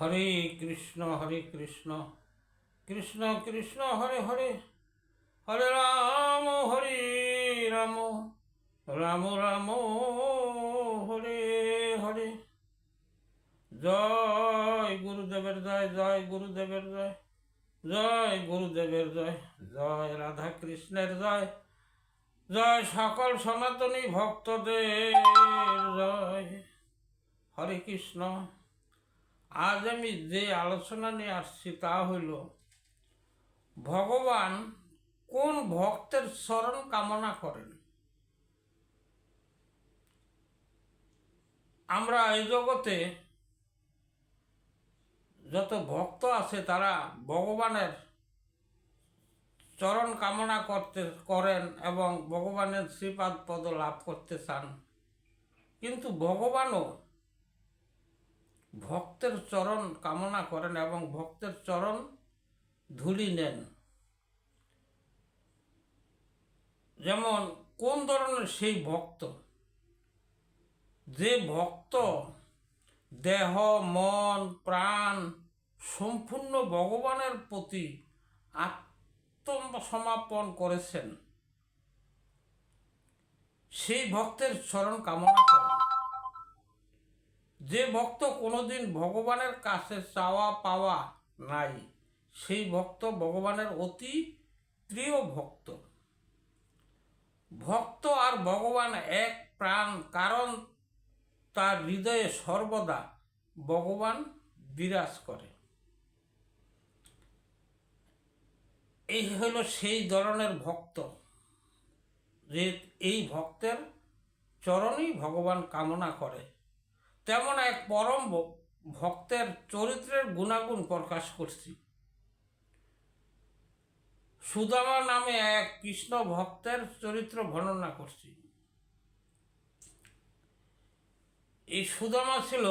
হরে কৃষ্ণ হরে কৃষ্ণ। কৃষ্ণ কৃষ্ণ, হরে হরে। হরে রাম হরে রাম। রাম রাম, হরে হরে। জয় গুরুদেবের জয় জয় গুরুদেবের জয়। জয় গুরুদেবের জয় জয় রাধা কৃষ্ণের জয়। জয় সকল সনাতনী ভক্তদের জয়। হরে কৃষ্ণ। আজ আমি যে আলোচনা নিয়ে আসছি তা হইল, ভগবান কোন ভক্তের স্মরণ কামনা করেন? আমরা এই জগতে যত ভক্ত আছে তারা ভগবানের চরণ কামনা করতে, করেন এবং ভগবানের শ্রীপাদ পদ লাভ করতে চান। কিন্তু ভগবানও ভক্তের চরণ কামনা করেন এবং ভক্তের চরণ ধুলি নেন। যেমন, কোন ধরনের সেই ভক্ত? যে ভক্ত দেহ, মন, প্রাণ সম্পূর্ণ ভগবানের প্রতি আত্মসমাপন করেছেন, সেই ভক্তের চরণ কামনা করেন। যে ভক্ত কোনোদিন ভগবানের কাছে চাওয়া পাওয়া নাই, সেই ভক্ত ভগবানের অতি প্রিয় ভক্ত। ভক্ত আর ভগবান এক প্রাণ, কারণ তার হৃদয়ে সর্বদা ভগবান বিরাজ করে। এই হল সেই ধরনের ভক্ত যে এই ভক্তের চরণেই ভগবান কামনা করে। তেমন এক পরম ভক্তের চরিত্রের গুণাগুণ প্রকাশ করছি। সুদামা নামে এক কৃষ্ণ ভক্তের চরিত্র বর্ণনা করছি। এই সুদামা ছিল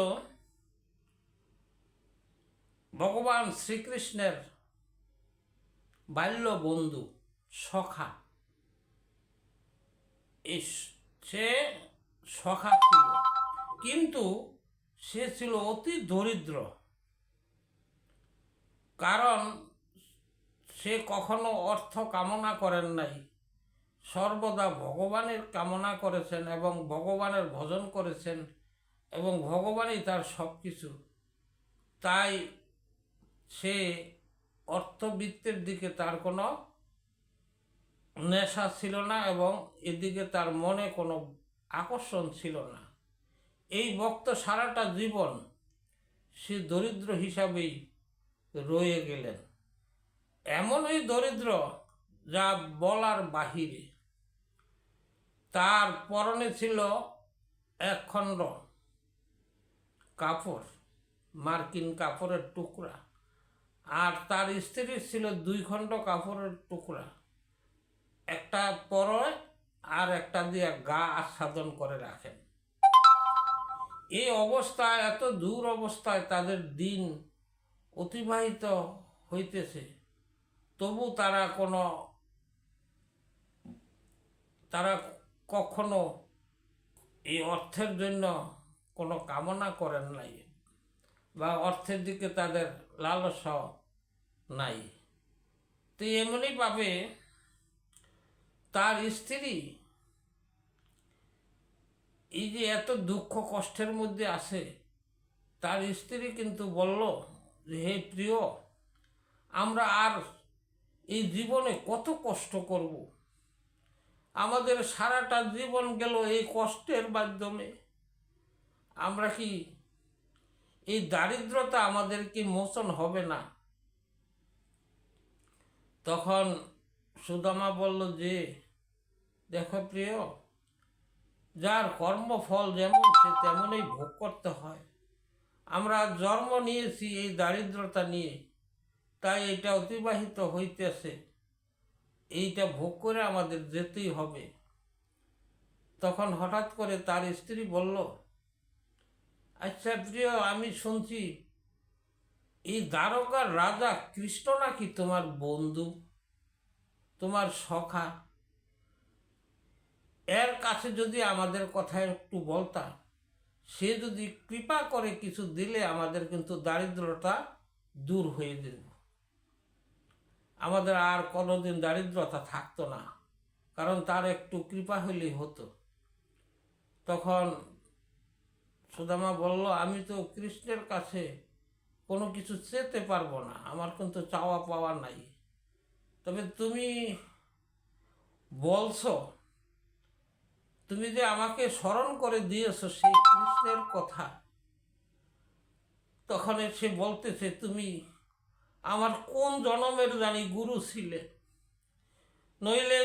ভগবান শ্রীকৃষ্ণের বাল্য বন্ধু, সখা। সে সখা ছিল। কিন্তু সে ছিল অতি দরিদ্র। কারণ সে কখনো অর্থ কামনা করেন নাই। সর্বদা ভগবানের কামনা করেছেন এবং ভগবানের ভজন করেছেন এবং ভগবানই তার সব কিছু তাই সে অর্থবৃত্তের দিকে তার কোনো নেশা ছিল না এবং এদিকে তার মনে কোনো আকর্ষণ ছিল না। এই ভক্ত সারাটা জীবন সে দরিদ্র হিসাবেই রয়ে গেলেন। এমনই দরিদ্র যা বলার বাহিরে। তার পরনে ছিল এক খণ্ড কাপড়, মার্কিন কাপড়ের টুকরা, আর তার স্ত্রীর ছিল দুই খণ্ড কাপড়ের টুকরা। একটা পরয় আর একটা দিয়ে গা আচ্ছাদন করে রাখেন। এই অবস্থায়, এত দূর অবস্থায় তাদের দিন অতিবাহিত হইতেছে। তবু তারা কোনো, তারা কখনো এই অর্থের জন্য কোনো কামনা করেন নাই বা অর্থের দিকে তাদের লালসা নাই। তো এমনিভাবে তার স্ত্রী এই যে এত দুঃখ কষ্টের মধ্যে আছে, তার স্ত্রী কিন্তু বলল যে হে প্রিয়, আমরা আর এই জীবনে কত কষ্ট করব? আমাদের সারাটা জীবন গেল এই কষ্টের মাধ্যমে। আমরা কি এই দারিদ্রতা আমাদের কি মোচন হবে না? তখন সুদামা বলল যে দেখো প্রিয় যার কর্মফল যেমন, সে তেমনই ভোগ করতে হয়। আমরা জন্ম নিয়েছি এই দারিদ্রতা নিয়ে, তাই এটা অতিবাহিত হইতেছে। এইটা ভোগ করে আমাদের যেতেই হবে। তখন হঠাৎ করে তার স্ত্রী বলল আচ্ছা প্রিয়, আমি শুনছি, এই দ্বারকার রাজা কৃষ্ণ নাকি তোমার বন্ধু? তোমার সখা? এর কাছে যদি আমাদের কথা একটু বলতা, সে যদি কৃপা করে কিছু দিলে আমাদের কিন্তু দারিদ্রতা দূর হয়ে যেত। আমাদের আর কোনোদিন দারিদ্রতা থাকতো না, কারণ তার একটু কৃপা হইলেই হতো। তখন সুদামা বলল, আমি তো কৃষ্ণের কাছে কোনো কিছু চেতে পারব না, আমার কিন্তু চাওয়া পাওয়া নাই। তবে তুমি বলছো তুমি যে আমাকে স্মরণ করে দিয়েছ সেই কৃষ্ণের কথা, তখন সে বলতেছে, তুমি আমার কোন জনমের জানি গুরু ছিলে? নইলে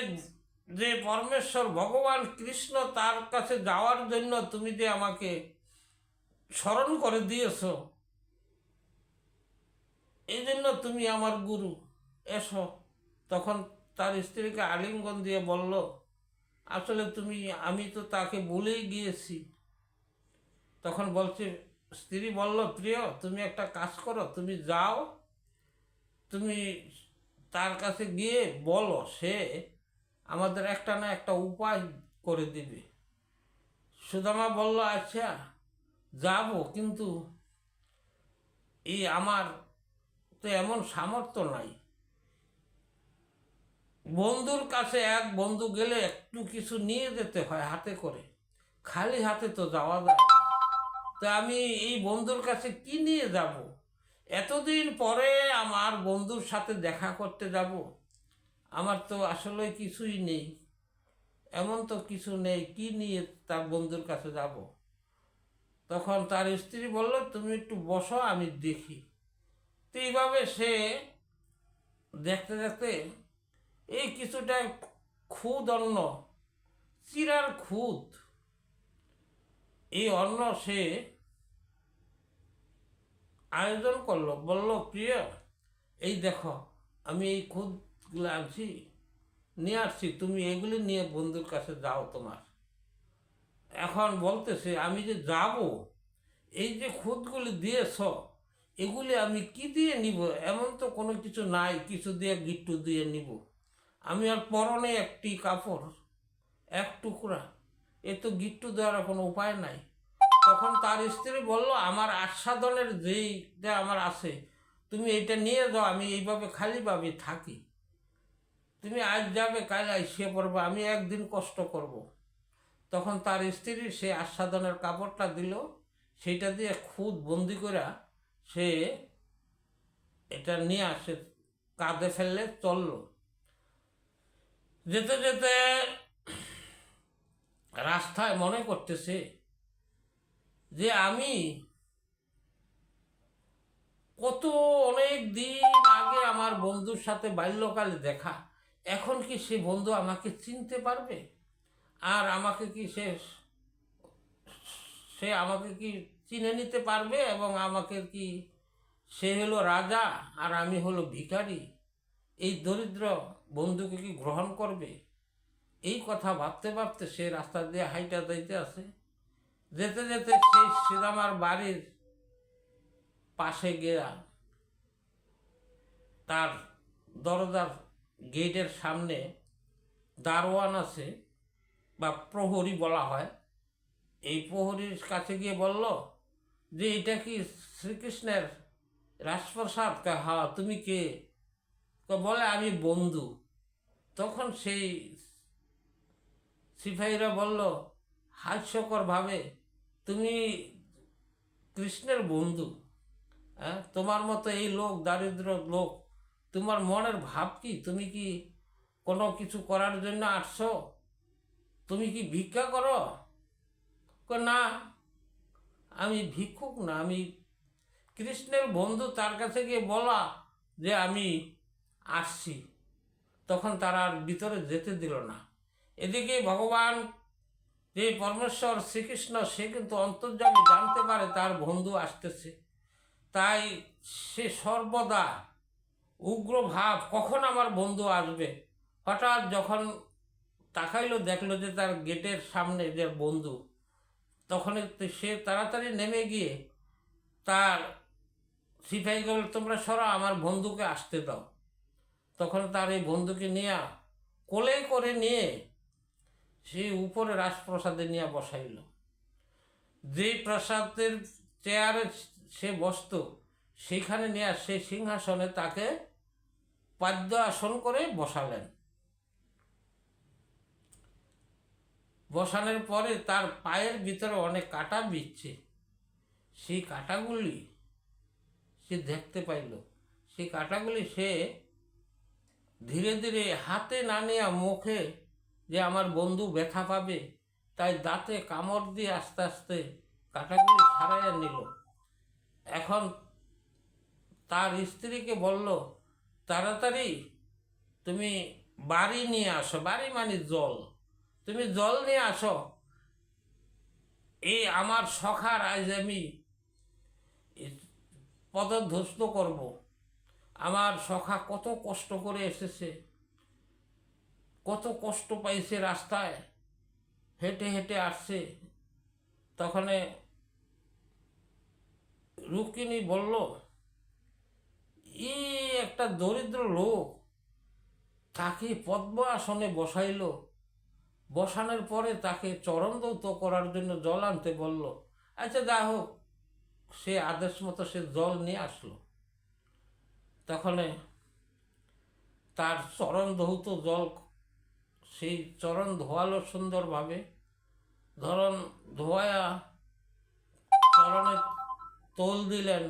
যে পরমেশ্বর ভগবান কৃষ্ণ তার কাছে যাওয়ার জন্য তুমি যে আমাকে স্মরণ করে দিয়েছ, এই জন্য তুমি আমার গুরু। এসো। তখন তার স্ত্রীকে আলিঙ্গন দিয়ে বলল আসলে তুমি, আমি তো তাকে বলেই গিয়েছি। তখন বলছে, স্ত্রী বলল, প্রিয়, তুমি একটা কাজ করো, তুমি যাও, তুমি তার কাছে গিয়ে বলো, সে আমাদের একটা না একটা উপায় করে দিবে। সুদামা বলল আচ্ছা যাব, কিন্তু এই আমার তো এমন সামর্থ্য নাই। বন্ধুর কাছে এক বন্ধু গেলে একটু কিছু নিয়ে যেতে হয় হাতে করে। খালি হাতে তো যাওয়া যায়। তো আমি এই বন্ধুর কাছে কি নিয়ে যাব? এতদিন পরে আমার বন্ধুর সাথে দেখা করতে যাব। আমার তো আসলে কিছুই নেই। এমন তো কিছু নেই, কি নিয়ে তার বন্ধুর কাছে যাব? তখন তার স্ত্রী বলল, তুমি একটু বসো, আমি দেখি। তো এইভাবে সে দেখতে দেখতে এই কিছুটা খুদ অন্ন, চিরার খুদ। এই অন্ন সে আয়োজন করল, বলল, প্রিয়, এই দেখো, আমি এই খুদগুলো আনছি, নিয়ে আসছি, তুমি এগুলি নিয়ে বন্ধুর কাছে যাও তোমার। এখন বলতেছে, আমি যে যাব, এই যে খুদগুলি দিয়েছ, এগুলি আমি কি দিয়ে নিব? এমন তো কোনো কিছু নাই, কিছু দিয়ে গিট্টু দিয়ে নিব। আমি আর পরনে একটি কাপড়, এক টুকরা। এ তো গিট্টু দেওয়ার কোনো উপায় নাই। তখন তার স্ত্রী বলল, আমার আস্বাদনের যেইটা আমার আছে, তুমি এইটা নিয়ে যাও, আমি এইভাবে খালিভাবে থাকি। তুমি আজ যাবে, কাল আইসিয়ে পড়বে আমি একদিন কষ্ট করব। তখন তার স্ত্রী সে আস্বাদনের কাপড়টা দিল, সেইটা দিয়ে খুদ বন্দি করে সে এটা নিয়ে আসে, কাঁধে ফেললে চলল। যেতে যেতে রাস্তায় মনে করতেছে যে আমি কত অনেক দিন আগে আমার বন্ধুর সাথে বাল্যকালে দেখা। এখন কি সে বন্ধু আমাকে চিনতে পারবে? আর আমাকে কি সে সে আমাকে কি চিনে নিতে পারবে? এবং আমাকে কি সে হলো রাজা আর আমি হলো ভিখারি? এই দরিদ্র বন্ধুকে কি গ্রহণ করবে? এই কথা ভাবতে ভাবতে সে রাস্তা দিয়ে হাইটা যাইতে আছে যেতে যেতে সেই শ্রীরামার বাড়ির পাশে গিয়া তার দরজার গেটের সামনে দারোয়ান আছে বা প্রহরী বলা হয়। এই প্রহরীর কাছে গিয়ে বলল, যে এটা কি শ্রীকৃষ্ণের রাজপ্রসাদ? হ্যাঁ তুমি কে, বলে, আমি বন্ধু। তখন সেই সিপাহীরা বলল, হাস্যকর ভাবে তুমি কৃষ্ণের বন্ধু। হ্যাঁ তোমার মতো এই লোক, দারিদ্র লোক, তোমার মনের ভাব কি? তুমি কি কোনো কিছু করার জন্য আসছো? তুমি কি ভিক্ষা করো? না, আমি ভিক্ষুক না, আমি কৃষ্ণের বন্ধু। তার কাছে গিয়ে বলা যে, আমি আসছি। তখন তারা আর ভিতরে যেতে দিল না। এদিকে ভগবান যে পরমেশ্বর শ্রীকৃষ্ণ, সে কিন্তু অন্তর্যামী জানতে পারে তার বন্ধু আসতেছে। তাই সে সর্বদা উগ্র ভাব কখন আমার বন্ধু আসবে? হঠাৎ যখন তাকাইলো, দেখল যে তার গেটের সামনে যে বন্ধু, তখন সে তাড়াতাড়ি নেমে গিয়ে তার, সিপাহী বলে তোমরা সরা, আমার বন্ধুকে আসতে দাও। তখন তার এই বন্ধুকে নিয়ে কোলে করে নিয়ে সে উপরে রাজপ্রসাদে নিয়ে বসাইল। যেই প্রাসাদের চেয়ারে সে বসত, সেইখানে নিয়ে সে সিংহাসনে তাকে পাদ্য আসন করে বসালেন। বসানোর পরে তার পায়ের ভিতরে অনেক কাটা বিচ্ছে সেই কাটাগুলি সে দেখতে পাইল। সেই কাটাগুলি সে ধীরে ধীরে হাতে না নেয়া মুখে যে আমার বন্ধু ব্যথা পাবে, তাই দাঁতে কামড় দিয়ে আস্তে আস্তে কাটাগুলি ছাড়াইয়া নিল। এখন তার স্ত্রীকে বলল, তাড়াতাড়ি, তুমি বাড়ি নিয়ে আসো, বাড়ি মানে জল। তুমি জল নিয়ে আসো। এই আমার সখার আজ আমি পদধ্বস্ত করব। আমার সখা কত কষ্ট করে এসেছে, কত কষ্ট পাইছে রাস্তায়, হেঁটে হেঁটে আসছে। তখনে রুক্মিণী বলল ই একটা দরিদ্র লোক, তাকে পদ্ম আসনে বসাইলো। বসানোর পরে তাকে চরণ দৌত করার জন্য জল আনতে বলল। আচ্ছা যা হোক, সে আদেশ মতো সে জল নিয়ে আসলো। তখন তার চরণ ধৌত জল সেই চরণ ধোয়ালো সুন্দরভাবে ধরন ধোয়া চরণে তোল দিলেন,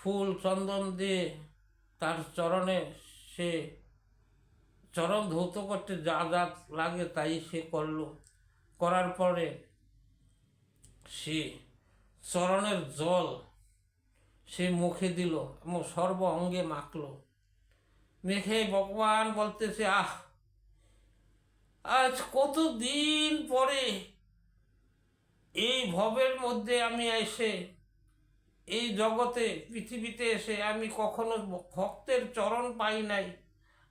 ফুল চন্দন দিয়ে তার চরণে সে চরণ ধৌত করতে যা যা লাগে তাই সে করল। করার পরে সে চরণের জল সে মুখে দিল, এবং সর্ব অঙ্গে মাখল। মেখে ভগবান বলতেছে, আহ, আজ কত দিন পরে এই ভবের মধ্যে আমি এসে, এই জগতে, পৃথিবীতে এসে আমি কখনো ভক্তের চরণ পাই নাই।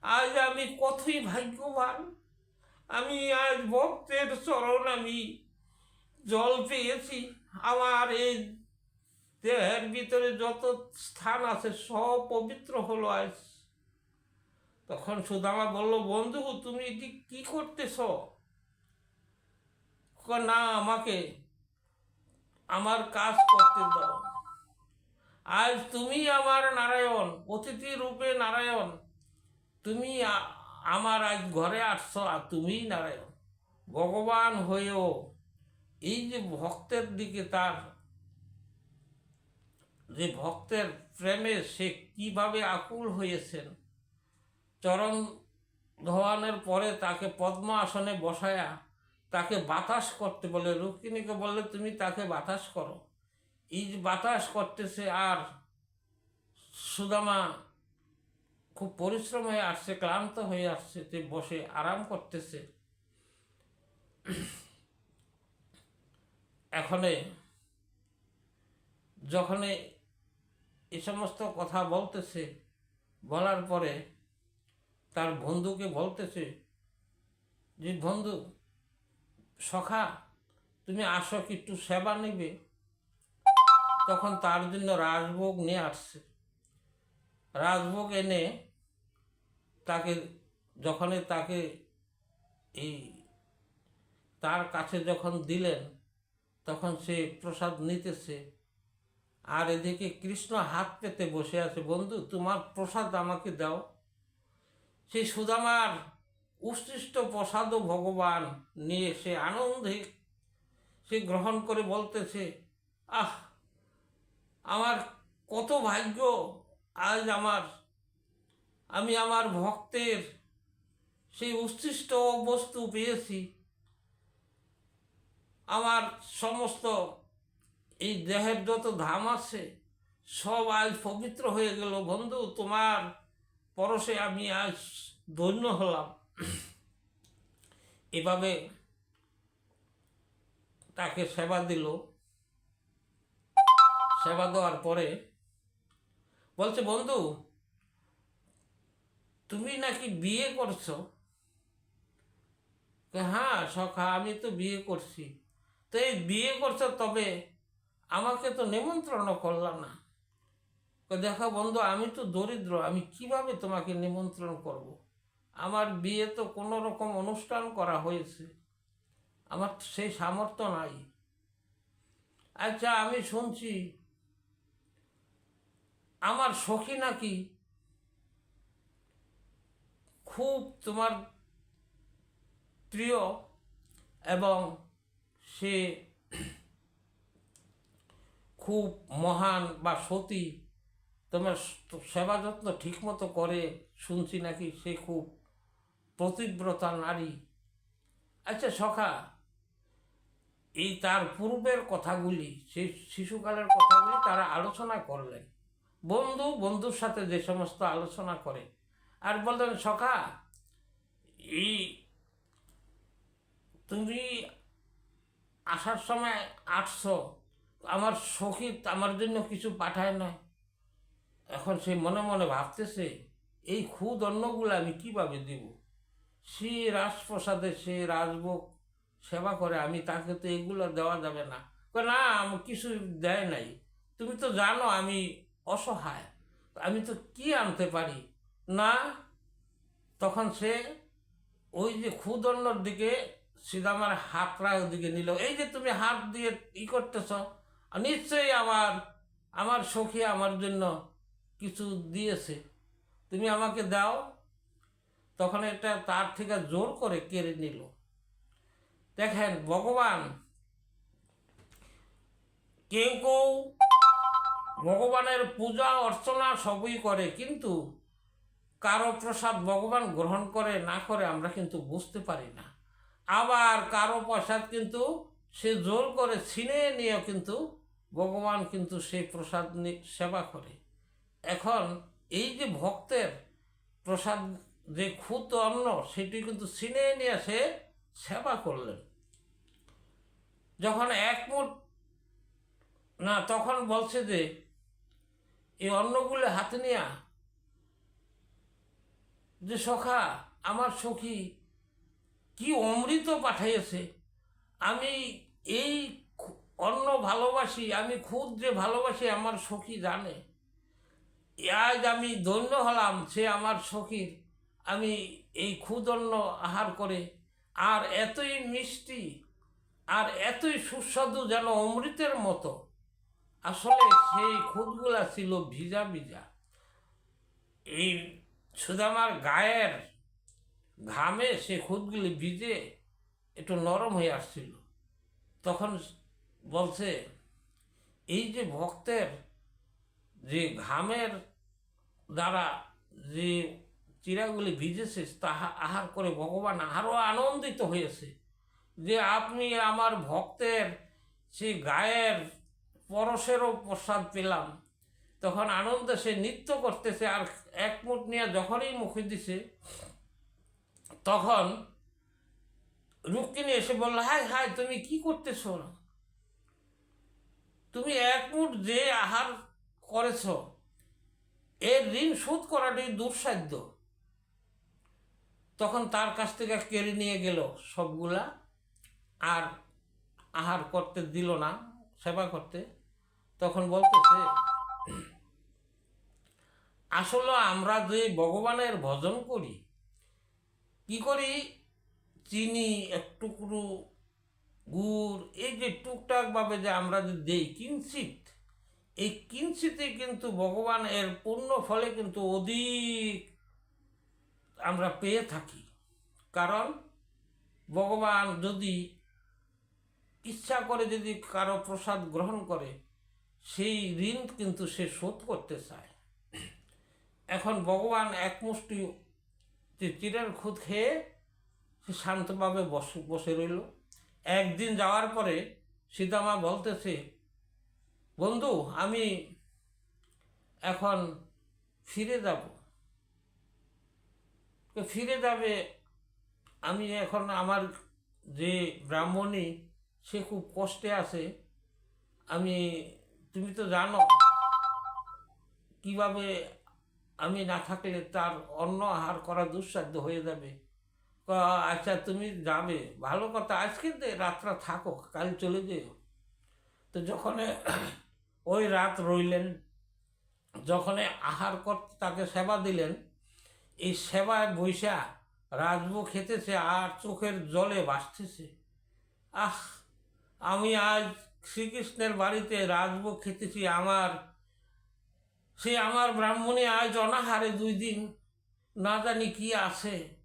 আজ আমি কতই ভাগ্যবান! আমি আজ ভক্তের চরণ, আমি জল পেয়েছি। আমার এই দেহের ভিতরে যত স্থান আছে সব পবিত্র হলো আজ তখন সুদামা বলল, বন্ধু, তুমি এটি কি করতেছ? না, আমাকে আমার কাজ করতে দাও। আজ তুমি আমার নারায়ণ, অতিথি রূপে নারায়ণ। তুমি আমার আজ ঘরে আসছো আর তুমিই নারায়ণ। ভগবান হয়েও এই যে ভক্তের দিকে তার যে ভক্তের প্রেমে সে কীভাবে আকুল হয়েছেন? চরণ ধোয়ানের পরে তাকে পদ্ম আসনে বসায়া তাকে বাতাস করতে বলে, রুক্মিণীকে বললে, তুমি তাকে বাতাস করো। এই বাতাস করতেছে আর সুদামা খুব পরিশ্রম হয়ে আসছে, ক্লান্ত হয়ে আসছে, তে বসে আরাম করতেছে। এখনে যখনে এই সমস্ত কথা বলতেছে, বলার পরে তার বন্ধুকে বলতেছে যে, বন্ধু, সখা, তুমি আসো কি একটু সেবা নেবে? তখন তার জন্য রাজভোগ নিয়ে আসছে। রাজভোগ এনে তাকে, যখনই তাকে এই তার কাছে যখন দিলেন, তখন সে প্রসাদ নিতেছে। আর এদিকে কৃষ্ণ হাত পেতে বসে আছে, বন্ধু, তোমার প্রসাদ আমাকে দাও। সেই সুদামার উৎসৃষ্ট প্রসাদও ভগবান নিয়ে সে আনন্দে সে গ্রহণ করে বলতেছে, আহ, আমার কত ভাগ্য, আজ আমার, আমি আমার ভক্তের সেই উচ্ছিষ্ট বস্তু পেয়েছি। আমার সমস্ত এই দেহের যত ধাম আছে, সব আজ পবিত্র হয়ে গেল। বন্ধু, তোমার পরশে আমি আজ ধন্য হলাম। এভাবে তাকে সেবা দিল। সেবা দেওয়ার পরে বলছে, বন্ধু, তুমি নাকি বিয়ে করছ? হ্যাঁ সখা, আমি তো বিয়ে করছি। তো এই বিয়ে করছ তবে আমাকে তো নিমন্ত্রণ করলাম না। দেখো বন্ধু, আমি তো দরিদ্র, আমি কীভাবে তোমাকে নিমন্ত্রণ করব। আমার বিয়ে তো কোনো রকম অনুষ্ঠান করা হয়েছে। আমার সেই সামর্থ্য নাই। আচ্ছা আমি শুনছি আমার সখী নাকি খুব তোমার প্রিয় এবং সে খুব মহান বা সতী। তোমার সেবা যত্ন ঠিকমতো করে শুনছি নাকি? সে খুব প্রতিব্রতা নারী। আচ্ছা সখা, এই তার পূর্বের কথাগুলি সেই শিশুকালের কথাগুলি তারা আলোচনা করলেন। বন্ধু, বন্ধুর সাথে যে সমস্ত আলোচনা করে। আর বললেন, সখা, এই তুমি আসার সময় আসছো আমার সখী আমার জন্য কিছু পাঠায় না এখন সে মনে মনে ভাবতেছে, এই খুদ অন্নগুলো আমি কীভাবে দিব? সে রাজপ্রসাদে সে রাজভোগ সেবা করে, আমি তাকে তো এগুলো দেওয়া যাবে না। না, আমি কিছু দেয় নাই। তুমি তো জানো আমি অসহায়। আমি তো কি আনতে পারি? না, তখন সে ওই যে ক্ষুদণ্ডর দিকে সিদামার হাতরা ওদিকে নিল। এই যে তুমি হাত দিয়ে ই করতেছ নিশ্চয়ই আমার আমার সখী আমার জন্য কিছু দিয়েছে। তুমি আমাকে দাও। তখন এটা তার থেকে জোর করে কেড়ে নিল। দেখেন, ভগবান কেউ কেউ ভগবানের পূজা, অর্চনা সবই করে, কিন্তু কারও প্রসাদ ভগবান গ্রহণ করে না করে আমরা কিন্তু বুঝতে পারি না। আবার কারও প্রসাদ কিন্তু সে জোর করে ছিনে নিয়েও কিন্তু ভগবান কিন্তু সেই প্রসাদ সেবা করে। এখন এই যে ভক্তের প্রসাদ, যে ক্ষুত অন্ন, সেটি কিন্তু ছিনে নিয়ে সে সেবা করলেন। যখন এক মুঠ, না, তখন বলছে যে, এই অন্নগুলো হাতে নেয়া, যে সখা, আমার সখী কি অমৃত পাঠাইয়েছে, আমি এই অন্য ভালোবাসি, আমি খুদ যে ভালোবাসি, আমার সখী জানে। আজ আমি ধন্য হলাম, সে আমার সখীর। আমি এই ক্ষুদন্ন আহার করে, আর এতই মিষ্টি, আর এতই সুস্বাদু যেন অমৃতের মতো। আসলে সেই খুদগুলা ছিল ভিজা ভিজা। এই সুদামার গায়ের ঘামে সে খুদগুলি ভিজে একটু নরম হয়ে আসছিল। তখন বলছে, এই যে ভক্তের যে ঘামের দ্বারা যে চিরাগুলি ভিজেছে, তাহা আহার করে ভগবান আরও আনন্দিত হয়েছে যে আপনি আমার ভক্তের সে গায়ের পরশেরও প্রসাদ পেলাম। তখন আনন্দে সে নৃত্য করতেছে আর এক মুঠ নিয়ে যখনই মুখে দিছে, তখন রুক্মিণী এসে বলল হাই হাই তুমি কি করতেছো তুমি এক মুঠ যে আহার করেছ, এর ঋণ শোধ করাটি দুঃসাধ্য। তখন তার কাছ থেকে কেড়ে নিয়ে গেল সবগুলা, আর আহার করতে দিল না, সেবা করতে। তখন বলতেছে, আসলে আমরা যে ভগবানের ভজন করি, কি করি? চিনি একটুকরু গুড়, এই যে টুকটাকভাবে যে আমরা যে দেই কিঞ্চিত, এই কিঞ্চিতে কিন্তু ভগবান এর পূর্ণ ফলে কিন্তু অধিক আমরা পেয়ে থাকি। কারণ ভগবান যদি ইচ্ছা করে যদি কারও প্রসাদ গ্রহণ করে, সেই ঋণ কিন্তু সে শোধ করতে চায়। এখন ভগবান এক মুষ্টি যে চিরের খুদ খেয়ে সে শান্তভাবে বসে বসে রইল। একদিন যাওয়ার পরে সীতামা বলতেছে, বন্ধু, আমি এখন ফিরে যাব। ফিরে যাবে, আমি এখন আমার যে ব্রাহ্মণী, সে খুব কষ্টে আছে। আমি, তুমি তো জানো কীভাবে আমি না থাকলে তার অন্ন আহার করা দুঃসাধ্য হয়ে যাবে। আচ্ছা তুমি যাবে। ভালো কথা আজকে রাতটা থাকো, কাল চলে যেও। তো যখন ওই রাত রইলেন, যখন আহার করতে তাকে সেবা দিলেন, এই সেবায় বৈশা রাজবু খেতেছে আর চোখের জলে ভাসতেছে। আহ, আমি আজ শ্রীকৃষ্ণের বাড়িতে রাজভোগ খেতেছি আমার, সে আমার ব্রাহ্মণী আজ অনাহারে দুই দিন, না জানি কি আছে।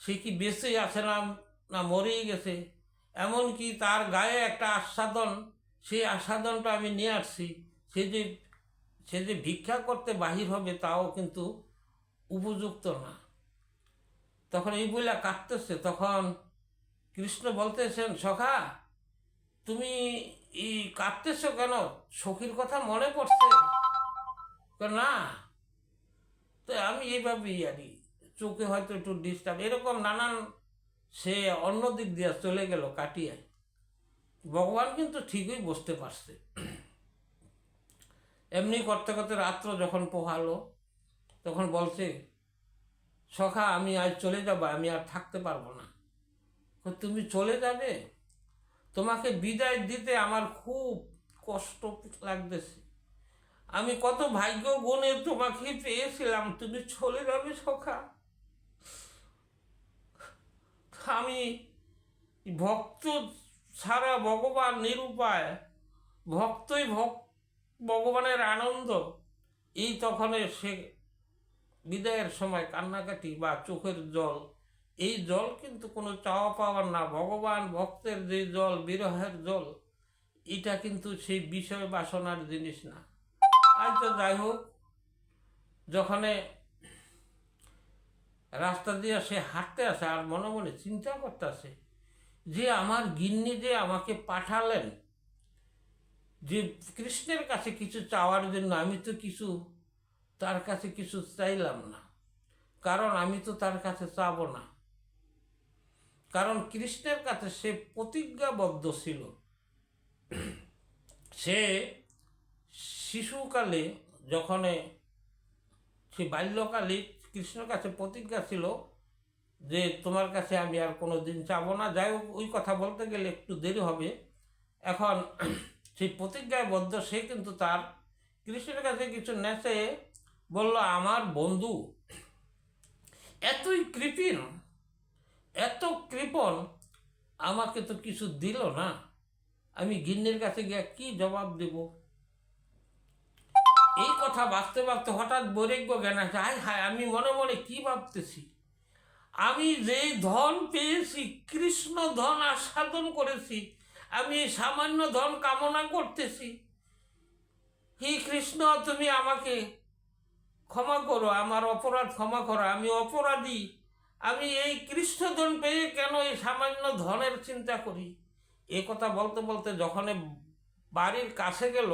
সে কি বেঁচে আছে না না মরেই গেছে? এমনকি তার গায়ে একটা আস্বাদন সেই আস্বাদনটা আমি নিয়ে আসছি। সে যে সে যে ভিক্ষা করতে বাহির হবে তাও কিন্তু উপযুক্ত না। তখন এই বইলা কাঁদতেছে। তখন কৃষ্ণ বলতেছেন সখা তুমি এই কাঁদতেছ কেন? সখীর কথা মনে পড়ছে? না তো আমি এইভাবেই আর কি, চোখে হয়তো একটু ডিস্টার্ব এরকম নানান সে অন্য দিক দিয়ে চলে গেল কাটিয়ে। ভগবান কিন্তু ঠিকই বসতে পারছে। এমনি করতে করতে রাত্র যখন পোহালো, তখন বলছে, সখা, আমি আজ চলে যাব, আমি আর থাকতে পারব না। তুমি চলে যাবে? তোমাকে বিদায় দিতে আমার খুব কষ্ট লাগতেছে। আমি কত ভাগ্য গুণে তোমাকে পেয়েছিলাম, তুমি চলে যাবে সখা। আমি ভক্ত ছাড়া ভগবান নিরুপায়, ভক্তই ভক, ভগবানের আনন্দ। এই তখন সে বিদায়ের সময় কান্নাকাটি বা চোখের জল, এই জল কিন্তু কোনো চাওয়া পাওয়ার না। ভগবান ভক্তের যে জল, বিরহের জল, এটা কিন্তু সেই বিষয় বাসনার জিনিস না। আজ তো যাই হোক, যখনে রাস্তা দিয়ে সে হাঁটতে আসে আর মনে মনে চিন্তা করতে আসে যে আমার গিন্নি যে আমাকে পাঠালেন, যে কৃষ্ণের কাছে কিছু চাওয়ার জন্য আমি তো কিছু তার কাছে কিছু চাইলাম না। কারণ আমি তো তার কাছে চাবো না। কারণ কৃষ্ণের কাছে সে প্রতিজ্ঞাবদ্ধ ছিল। সে শিশুকালে যখন সে বাল্যকালে কৃষ্ণের কাছে প্রতিজ্ঞা ছিল যে তোমার কাছে আমি আর কোনো দিন চাবো না। যাই হোক, ওই কথা বলতে গেলে একটু দেরি হবে। এখন সেই প্রতিজ্ঞায় বদ্ধ সে কিন্তু তার কৃষ্ণের কাছে কিছু নেচে বলল, আমার বন্ধু, এতই কৃপণ এত কৃপণ, আমাকে তো কিছু দিল না। আমি গিন্নির কাছে গিয়ে কি জবাব দেব? এই কথা ভাবতে ভাবতে হঠাৎ বৈরাগ্য জ্ঞান আছে হায় হায়, আমি মনে মনে কি ভাবতেছি? আমি যেই ধন পেয়েছি, কৃষ্ণ ধন আস্বাদন করেছি, আমি এই সামান্য ধন কামনা করতেছি। হে কৃষ্ণ, তুমি আমাকে ক্ষমা করো, আমার অপরাধ ক্ষমা করো, আমি অপরাধী। আমি এই কৃষ্ণধন পেয়ে কেন এই সামান্য ধনের চিন্তা করি? এ কথা বলতে বলতে যখন বাড়ির কাছে গেল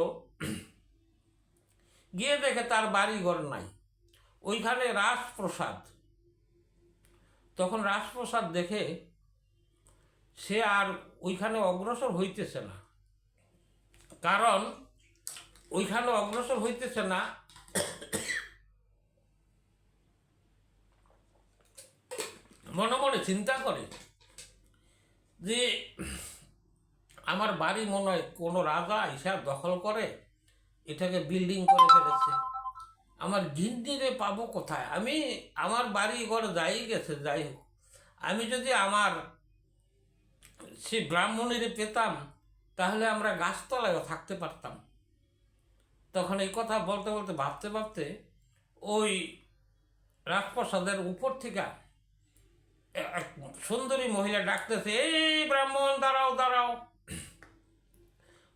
গিয়ে দেখে তার বাড়ি ঘর নাই। ওইখানে রাজপ্রসাদ। তখন রাজপ্রসাদ দেখে সে আর ওইখানে অগ্রসর হইতেছে না। কারণ ওইখানে অগ্রসর হইতেছে না। মনে মনে চিন্তা করে যে আমার বাড়ি মনে হয় কোনো রাজা হিসাব দখল করে। এটাকে বিল্ডিং করে ফেলেছে। আমার গিন্দিরে পাবো কোথায়? আমি আমার বাড়ি ঘর যাই গেছে, যাই হোক। আমি যদি আমার সে ব্রাহ্মণের পেতাম, তাহলে আমরা গাছতলায় থাকতে পারতাম। তখন এই কথা বলতে বলতে, ভাবতে ভাবতে ওই রাজপ্রসাদের উপর থেকে এক সুন্দরী মহিলা ডাকতেছে, এই ব্রাহ্মণ, দাঁড়াও দাঁড়াও।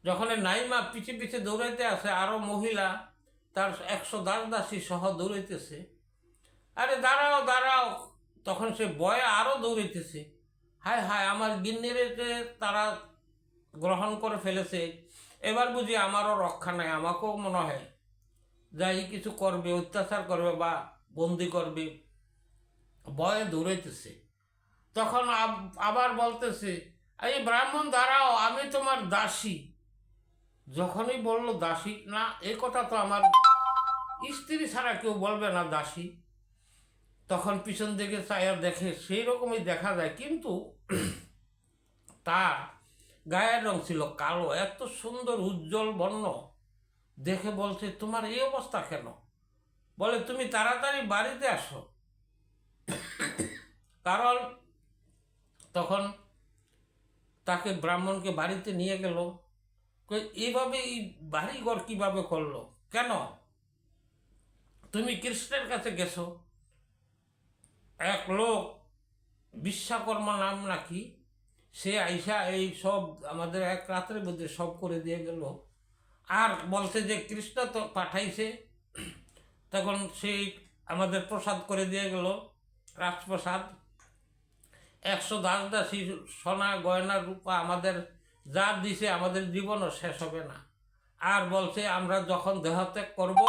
যখন নাইমা পিছে পিছে দৌড়াইতে আসে, আরও মহিলা তার একশো দাস দাসী সহ দৌড়াইতেছে। আরে দাঁড়াও দাঁড়াও। তখন সে বয়ে আরও দৌড়াইতেছে। হায় হায়, আমার গিন্নিরে তারা গ্রহণ করে ফেলেছে। এবার বুঝি আমারও রক্ষা নাই, আমাকেও মনে হয় যাই কিছু করবে, অত্যাচার করবে বা বন্দি করবে। বয়ে দৌড়াইতেছে। তখন আব- আবার বলতেছে, এই ব্রাহ্মণ, দাঁড়াও, আমি তোমার দাসী। যখনই বলল দাসী, না এই কথা তো আমার স্ত্রী ছাড়া কেউ বলবে না দাসী। তখন পিছন দিকে চায়া দেখে সেই রকমই দেখা যায়, কিন্তু তার গায়ের রং ছিল কালো, এত সুন্দর উজ্জ্বল বর্ণ। দেখে বলছে, তোমার এই অবস্থা কেন? বলে, তুমি তাড়াতাড়ি বাড়িতে আসো। কারণ তখন তাকে ব্রাহ্মণকে বাড়িতে নিয়ে গেল। কই, এইভাবে এই বাড়ি ঘর কীভাবে করল? কেন? তুমি কৃষ্ণের কাছে গেছো। এক লোক বিশ্বকর্মা নাম নাকি সে আইসা এই সব আমাদের এক রাত্রের মধ্যে সব করে দিয়ে গেল। আর বলছে যে কৃষ্ণ তো পাঠাইছে। তখন সেই আমাদের প্রসাদ করে দিয়ে গেল রাজপ্রসাদ। একশো দাস দাসী সোনা গয়না রূপা আমাদের যা দিছে আমাদের জীবনও শেষ হবে না। আর বলছে, আমরা যখন দেহত্যাগ করব,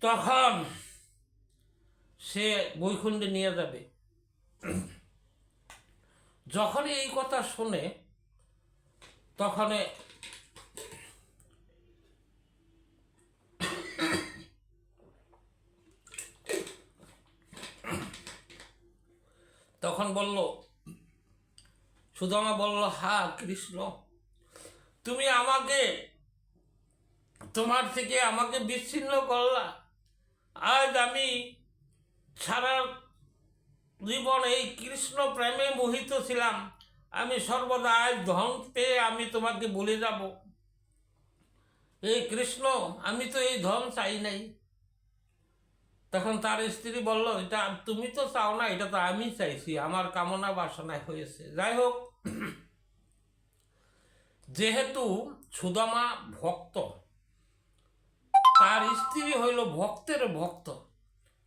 তখন সে বৈকুণ্ঠে নিয়ে যাবে। যখন এই কথা শুনে তখন তখন বলল সুদামা বলল, হা, কৃষ্ণ, তুমি আমাকে, তোমার থেকে আমাকে বিচ্ছিন্ন করলা। আজ আমি সারা জীবন এই কৃষ্ণ প্রেমে মোহিত ছিলাম। আমি সর্বদা আজ ধন পেয়ে আমি তোমাকে বলে যাব। এই কৃষ্ণ, আমি তো এই ধন চাই নাই। তখন তার স্ত্রী বলল, এটা তুমি তো চাও না, এটা তো আমি চাইছি। আমার কামনা বাসনায় হয়েছে। যাই হোক যেহেতু সুদামা ভক্ত, তার স্ত্রী হইল ভক্তের ভক্ত।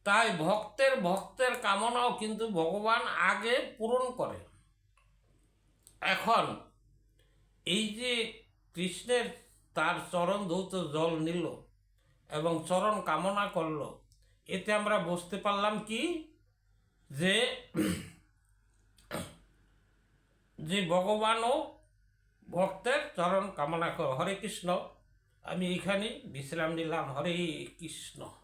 তাই ভক্তের ভক্তের কামনাও কিন্তু ভগবান আগে পূরণ করে। এখন এই যে কৃষ্ণের তার চরণ ধৌত জল নিল এবং চরণ কামনা করল, এতে আমরা বুঝতে পারলাম কি? যে যে ভগবানও ভক্তের চরণ কামনা কর। হরে কৃষ্ণ। আমি এখানে বিশ্রাম নিলাম। হরে কৃষ্ণ।